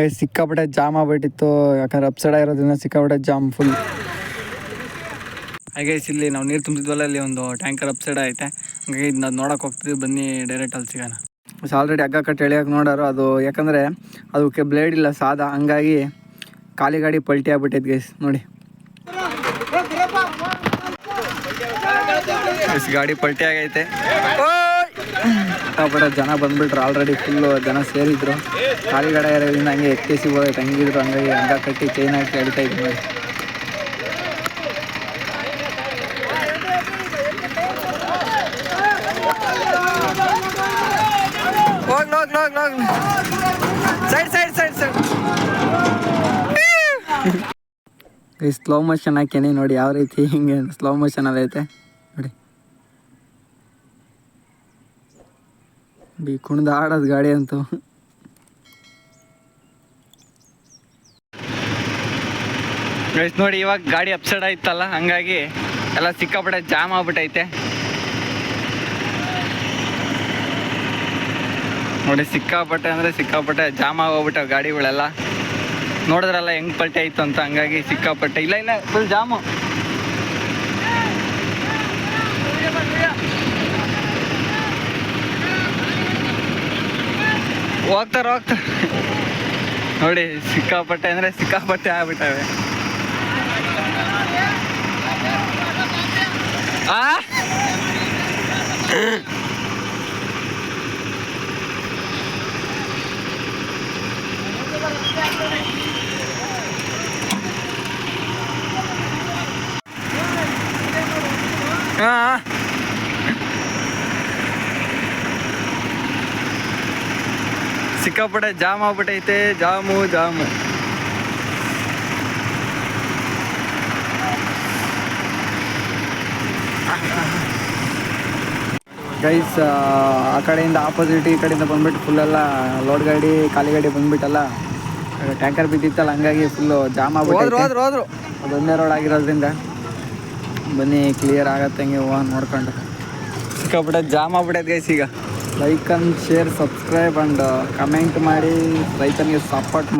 Guys ಸಿಕ್ಕಾಪಟ್ಟೆ jam ಆಗ್ಬಿಟ್ಟಿತ್ತು. ಯಾಕಂದ್ರೆ ಅಪ್ಸೈಡ್ ಆಗಿರೋದ್ರಿಂದ ಸಿಕ್ಕಾಪಟ್ಟೆ ಜಾಮ್ ಫುಲ್ ಹಾಗೆ ಇಲ್ಲಿ ನಾವು ನೀರು ತುಂಬಿದ್ವಲ್ಲ ಅಲ್ಲಿ ಒಂದು ಟ್ಯಾಂಕರ್ ಅಪ್ಸೈಡ್ ಐತೆ ಹಂಗಾಗಿ ಇದನ್ನ ನೋಡಕ್ಕೆ ಹೋಗ್ತಿದ್ವಿ ಬನ್ನಿ ಡೈರೆಕ್ಟ್ ಅಲ್ಲಿ ಸಿಗೋಣ. ಸೊ ಆಲ್ರೆಡಿ ಹಗ್ಗ ಕಟ್ಟಿ ಎಳಿಯೋಕೆ ನೋಡೋರು ಅದು ಯಾಕಂದರೆ ಅದಕ್ಕೆ ಬ್ಲೇಡ್ ಇಲ್ಲ ಸಾದ. ಹಂಗಾಗಿ ಖಾಲಿ ಗಾಡಿ ಪಲ್ಟಿ ಆಗ್ಬಿಟ್ಟೈತೆ ಗೈಸ್ ನೋಡಿ. ಗಾಡಿ ಪಲ್ಟಿ ಆಗೈತೆ. ಸಿಕ್ಕಾಪಟ್ಟೆ ಜನ ಬಂದ್ಬಿಟ್ರು. ಆಲ್ರೆಡಿ ಫುಲ್ಲು ಜನ ಸೇರಿದ್ರು. ಕಾಲಿಗಡ ಗಾಡಿ ಇರೋದ್ರಿಂದ ಹಂಗೆ ಎತ್ತಿಸಿ ಹೋಗಿ ಹಂಗಿದ್ರು. ಹಂಗಾಗಿ ಹಂಗ ಕಟ್ಟಿ ಚೈನ್ ಹಾಕಿ ಎಳಿತಾ ಇದ್ರು ಹೋಗ್ಲಿ ಸೈಡ್ ಈ ಸ್ಲೋ ಮೋಷನ್ ಹಾಕೇನೆ ನೋಡಿ ಯಾವ ರೀತಿ ಹಿಂಗೆ ಸ್ಲೋ ಮೋಷನ್ ಐತೆ ಬಿ ಕುಣ್ದು ಆಡೋದು ಗಾಡಿ ಅಂತ. ಗೈಸ್ ನೋಡಿ, ಇವಾಗ ಗಾಡಿ ಅಪ್ಸೈಡ್ ಆಯ್ತಲ್ಲ, ಹಂಗಾಗಿ ಎಲ್ಲ ಸಿಕ್ಕಾಪಟ್ಟೆ ಜಾಮ್ ಆಗ್ಬಿಟ್ಟೈತೆ ನೋಡಿ, ಸಿಕ್ಕಾಪಟ್ಟೆ ಅಂದರೆ ಸಿಕ್ಕಾಪಟ್ಟೆ ಜಾಮ್ ಆಗೋಗ್ಬಿಟ್ಟವು ಗಾಡಿಗಳೆಲ್ಲ. ನೋಡಿದ್ರಲ್ಲ ಹೆಂಗ್ ಪಲ್ಟಿ ಆಯ್ತು ಅಂತ, ಹಂಗಾಗಿ ಸಿಕ್ಕಾಪಟ್ಟೆ. ಇಲ್ಲ ಇಲ್ಲ ಫುಲ್ ಜಾಮು ಹೋಗ್ತಾರ ಹೋಗ್ತಾರ ನೋಡಿ ಸಿಕ್ಕಾಪಟ್ಟೆ ಅಂದ್ರೆ ಸಿಕ್ಕಾಪಟ್ಟೆ ಆಗ್ಬಿಟ್ಟವೆ. ಆ? ಹಾ ಸಿಕ್ಕಾಪಟ್ಟೆ ಜಾಮ್ ಆಗ್ಬಿಟ್ಟೈತೆ. Jam jam. ಗೈಸ್ ಆ ಕಡೆಯಿಂದ ಆಪೋಸಿಟ್ ಈ ಕಡೆಯಿಂದ ಬಂದ್ಬಿಟ್ಟು ಫುಲ್ಲೆಲ್ಲ ಲೋಡ್ ಗಾಡಿ ಖಾಲಿ ಗಾಡಿ ಬಂದ್ಬಿಟ್ಟಲ್ಲ. ಟ್ಯಾಂಕರ್ ಬಿದ್ದಿತ್ತಲ್ಲ ಹಂಗಾಗಿ ಫುಲ್ಲು ಜಾಮ್ ಆಗ್ಬಿಟ್ಟು ಅದೊಂದೇ ರೋಡ್ ಆಗಿರೋದ್ರಿಂದ. ಬನ್ನಿ ಕ್ಲಿಯರ್ ಆಗತ್ತೆ ಹಂಗೆ ಹೂವು ನೋಡ್ಕೊಂಡು. ಸಿಕ್ಕಾಪಟ್ಟೆ ಜಾಮ್ ಆಗ್ಬಿಟ್ಟೈತೆ ಗೈಸ್ ಈಗ. Like and share subscribe and comment ಮಾಡಿ ರೈತನಿಗೆ ಸಪೋರ್ಟ್